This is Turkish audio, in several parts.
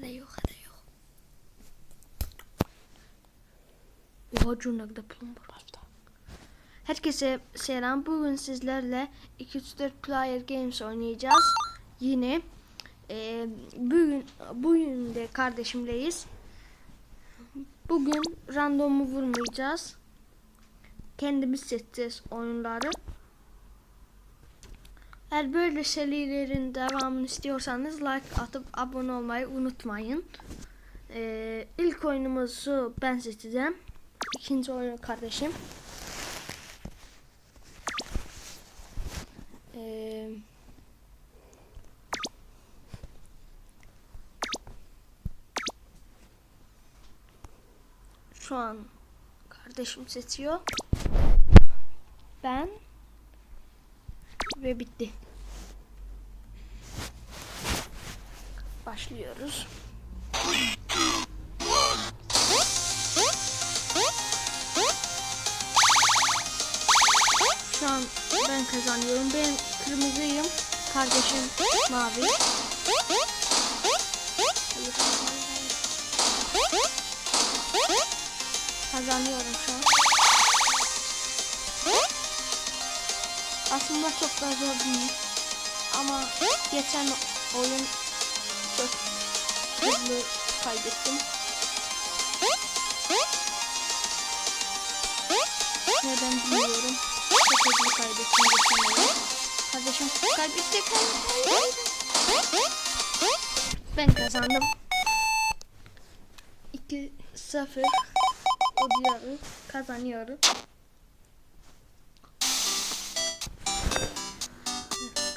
Hadi yok hadi yok. Oha curnakta plum var. Herkese selam. Bugün sizlerle 2-3-4 Player Games oynayacağız. Yine e, bugün bugün de kardeşimleyiz. Bugün randomu vurmayacağız. Kendimiz seçeceğiz oyunları. Eğer böyle serilerin devamını istiyorsanız like atıp abone olmayı unutmayın. Ee, ilk oyunumuzu ben seçeceğim. İkinci oyunu kardeşim. Ee, şu an kardeşim seçiyor. Ben ve bitti. Başlıyoruz. Şu an ben kazanıyorum. Ben kırmızıyım. Kardeşim mavi. Kazanıyorum şu an. Aslında çok da zor değil. Ama geçen oyun çok hızlı kaybettim. Neden bilmiyorum. Çok hızlı kaybettim geçen oyun. Kardeşim hayır. Ben kazandım. 2-0 o diğeri kazanıyorum.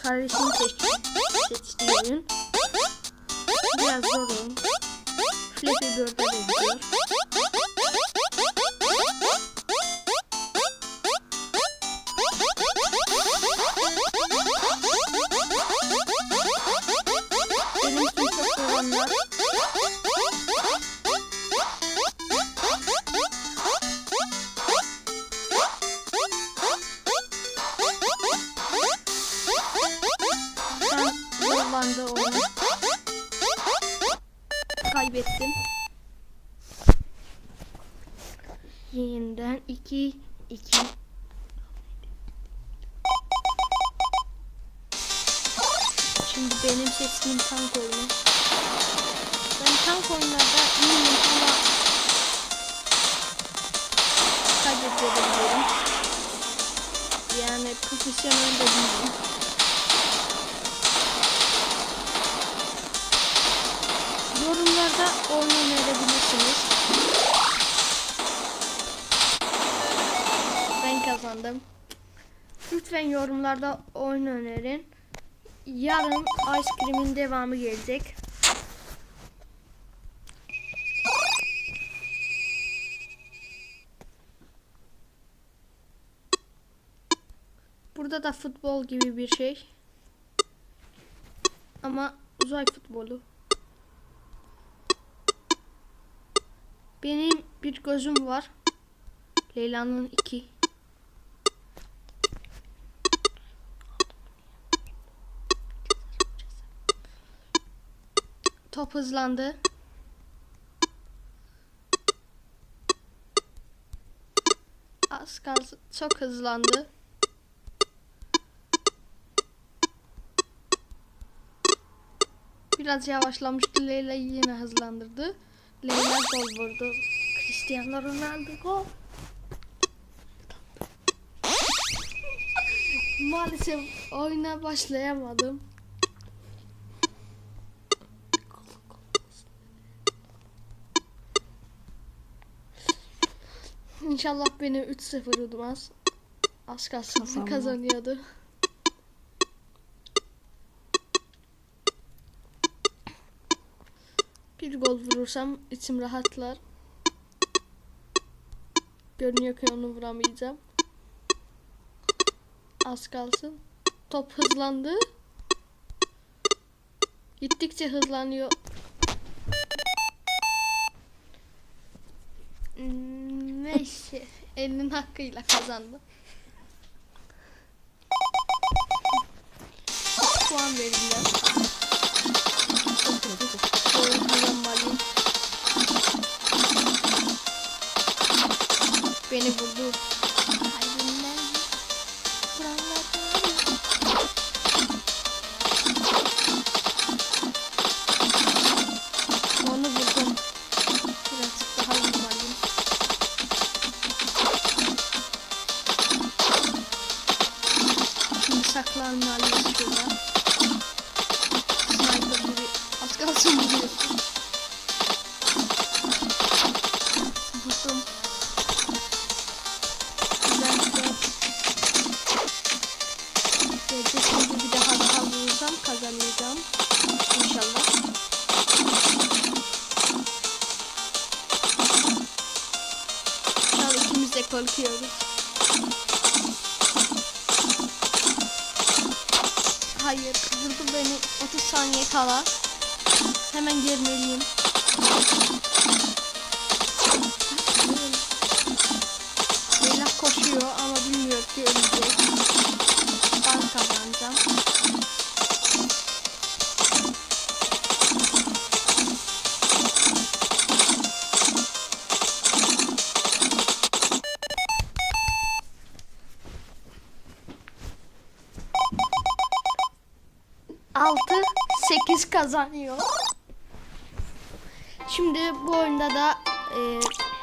Kardeşim seçti. Seçtiği oyun. Biraz zor oyun. Flappy Bird'e benziyor. Şimdi benim seçtiğim tank oyunu. Ben tank oyunlarda iyiyim ama kaybedebiliyorum. Yani profesyonel de değilim. Yorumlarda oyun önerebilirsiniz. Ben kazandım. Lütfen yorumlarda oyun önerin. Yarın Ice Cream'in devamı gelecek. Burada da futbol gibi bir şey. Ama uzay futbolu. Benim bir gözüm var. Leyla'nın iki. Top hızlandı. Az kaldı. Çok hızlandı. Biraz yavaşlamıştı. Leyla yine hızlandırdı. Leyla gol vurdu. Cristiano Ronaldo gol. Maalesef oyuna başlayamadım. İnşallah beni 3-0 udmaz. Az kalsın Kazanma. kazanıyordu. Bir gol vurursam içim rahatlar. Görünüyor ki onu vuramayacağım. Az kalsın. Top hızlandı. Gittikçe hızlanıyor. ne? Elinin hakkıyla kazandı. Puan vereceğim. Beni buldu. Şimdi saklanmalıyız şurada. Sniper gibi az kalsın vuruyorsun. Vurdum. Güzel güzel. Gelecek şimdi bir daha daha vurursam kazanacağım. İnşallah. Şu an ikimiz de korkuyoruz. Hayır, vurdu beni 30 saniye kala. Hemen gelmeliyim. Kazanıyor. Şimdi bu oyunda da e,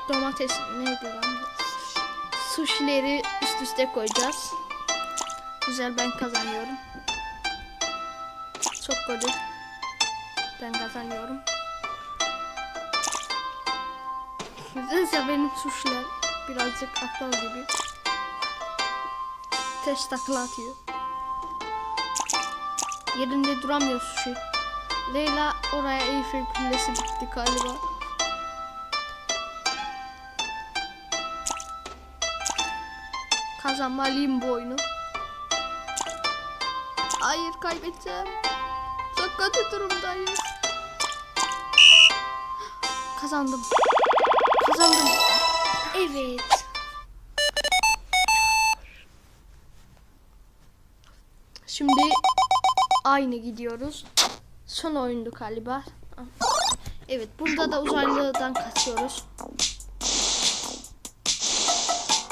domates neydi lan? Sushi'leri üst üste koyacağız. Güzel ben kazanıyorum. Çok kötü. Ben kazanıyorum. Nedense benim suçlar birazcık aptal gibi. Ters takla atıyor. Yerinde duramıyor sushi. Leyla oraya Eyfel Kulesi bitti galiba. Kazanmalıyım bu oyunu. Hayır kaybedeceğim. Çok kötü durumdayız. Kazandım. Kazandım. Evet. Şimdi aynı gidiyoruz. Son oyundu galiba. Evet burada da uzaylıdan kaçıyoruz.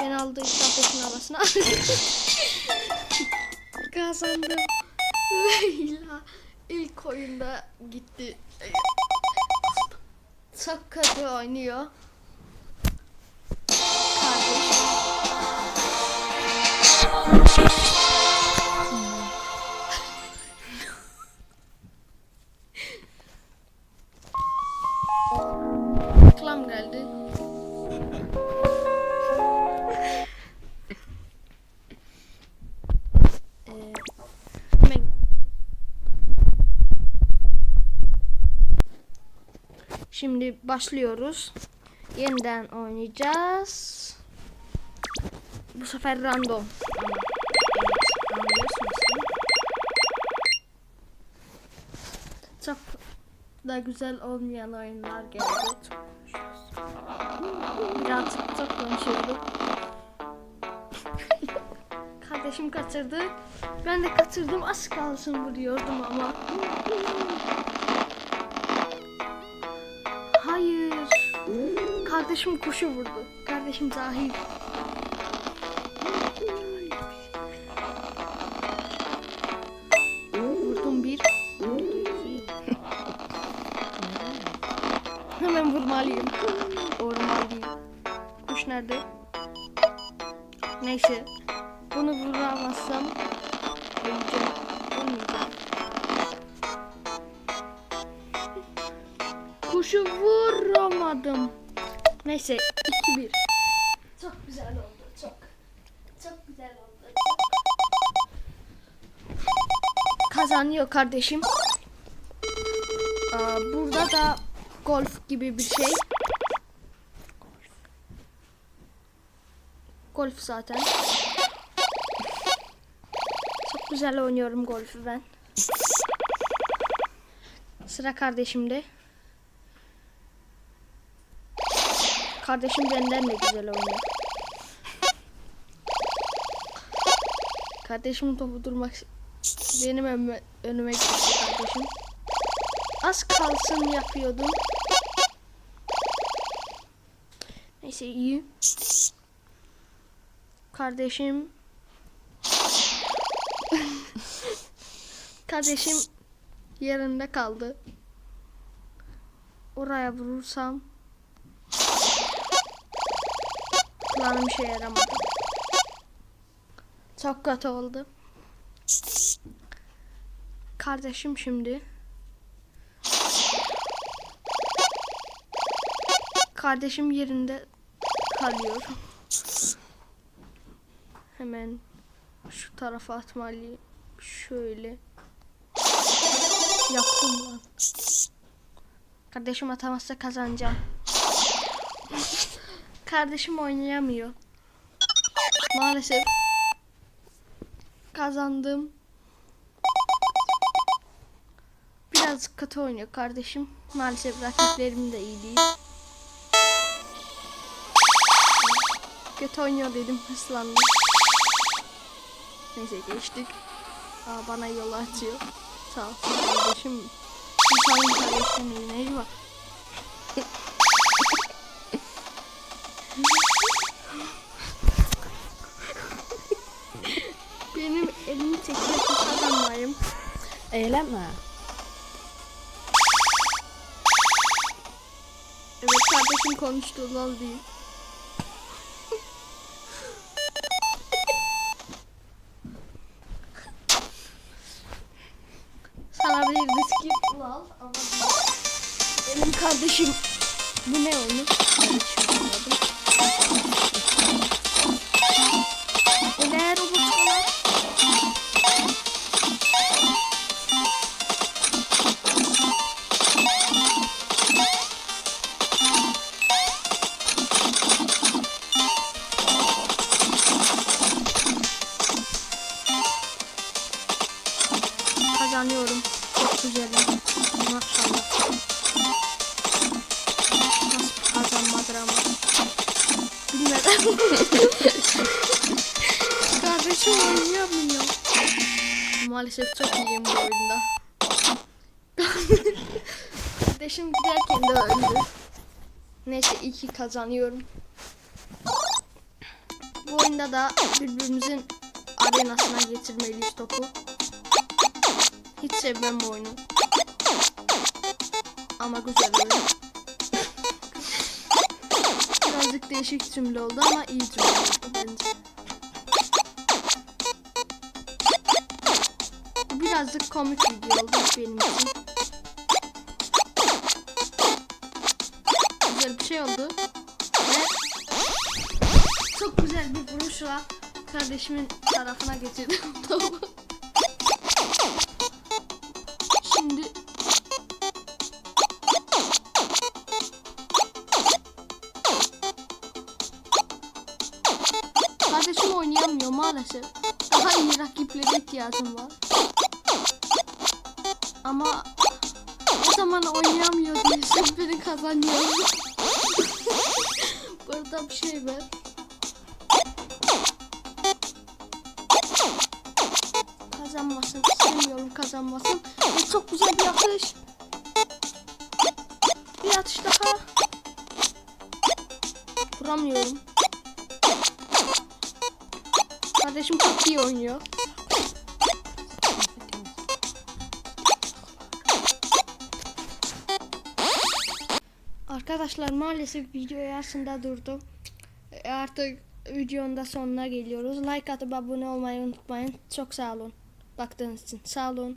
Ben aldı istafetin havasına. Kazandım. Leyla ilk oyunda gitti. Çok kötü oynuyor. Başlıyoruz. Yeniden oynayacağız. Bu sefer random. Çok da güzel olmayan oyunlar geldi. Çok. Birazcık çok konuşuyorduk. Kardeşim kaçırdı. Ben de kaçırdım. Az kalsın vuruyordum ama. Kardeşim kuşu vurdu. Kardeşim zahir. Vurdum bir. iki. Hemen vurmalıyım. Vurmalıyım. Kuş nerede? Neyse. Neyse 2-1. Çok güzel oldu. Çok. Çok güzel oldu. Kazanıyor kardeşim. Aa, burada da golf gibi bir şey. Golf zaten. Çok güzel oynuyorum golfü ben. Sıra kardeşimde. Kardeşim benden de güzel oynuyor. Kardeşim topu durmak benim önüme, önüme gitti kardeşim. Az kalsın yapıyordum. Neyse iyi. Kardeşim Kardeşim yerinde kaldı. Oraya vurursam planım işe yaramadı. Çok kötü oldu. Kardeşim şimdi Kardeşim yerinde kalıyor. Hemen şu tarafa atmalıyım. Şöyle. Yaptım lan. Kardeşim atamazsa kazanacağım. Kardeşim oynayamıyor. Maalesef kazandım. Biraz kötü oynuyor kardeşim. Maalesef rakiplerim de iyi değil. Kötü oynuyor dedim hırslandım. Neyse geçtik. Aa, bana yol açıyor. Sağ ol kardeşim. İnsanın kardeşinin neyi var? Eğlenme. Evet kardeşim konuştu lol değil. Sana bir diski lol ama benim kardeşim bu ne onu? Maalesef çok iyiyim bu oyunda. Kardeşim giderken de öldü. Neyse iyi ki kazanıyorum. Bu oyunda da birbirimizin arenasına getirmeliyiz topu. Hiç sevmem bu oyunu. Ama güzel oyun. Birazcık değişik cümle oldu ama iyi cümle oldu bence. Birazcık komik video oldu benim için. Güzel bir şey oldu. Ve çok güzel bir vuruşla kardeşimin tarafına getirdim topu. Şimdi Kardeşim oynayamıyor maalesef. Daha iyi rakiplere ihtiyacım var. Ama o zaman oynayamıyor diye sen beni kazanıyor. Burada bir şey var. Kazanmasın. istemiyorum kazanmasın. Ve çok güzel bir atış. Bir atış daha. Vuramıyorum. Kardeşim çok iyi oynuyor. Arkadaşlar maalesef video yarısında durdu. E, Artık videonun da sonuna geliyoruz. Like atıp abone olmayı unutmayın. Çok sağ olun. Baktığınız için sağ olun.